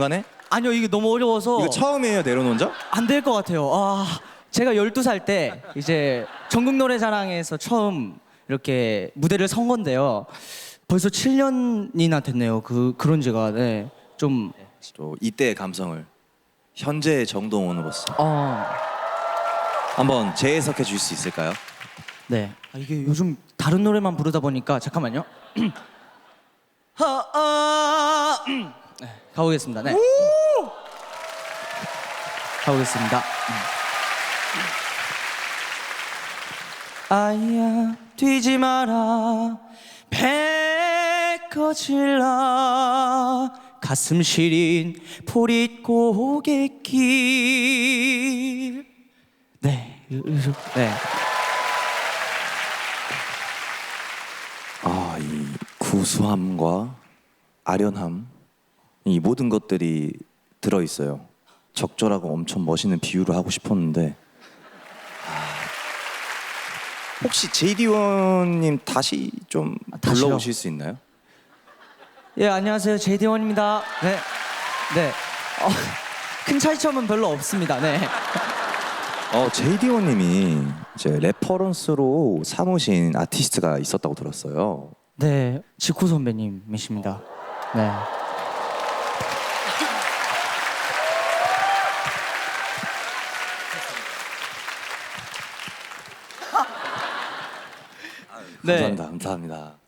간에 아니요 이게 너무 어려워서 이거 처음이에요 내려놓은 적? 안 될 것 같아요. 아, 제가 12살 때 이제 전국 노래자랑에서 처음 이렇게 무대를 선 건데요. 벌써 7년이나 됐네요. 그 그런 지가 네. 좀 또 이때의 감성을 현재의 정동원으로서 어. 한번 재해석해 줄수 있을까요? 네. 아, 이게 요즘 다른 노래만 부르다 보니까 잠깐만요. 하, 아, 음. 네, 가보겠습니다. 네. 가보겠습니다. 음. 아야 뛰지 마라 배 꺼질라 가슴 시린 포릿 고갯길 네, 네. 아, 이 구수함과 아련함 이 모든 것들이 들어 있어요. 적절하고 엄청 멋있는 비유를 하고 싶었는데 아, 혹시 제이디원님 다시 좀 다시요? 불러오실 수 있나요? 예 안녕하세요 제이디원입니다. 네, 네. 어, 큰 차이점은 별로 없습니다. 네. 어, 제이디원님이 이제 레퍼런스로 삼으신 아티스트가 있었다고 들었어요. 네, 지쿠 선배님이십니다. 네. 네. 감사합니다. 감사합니다.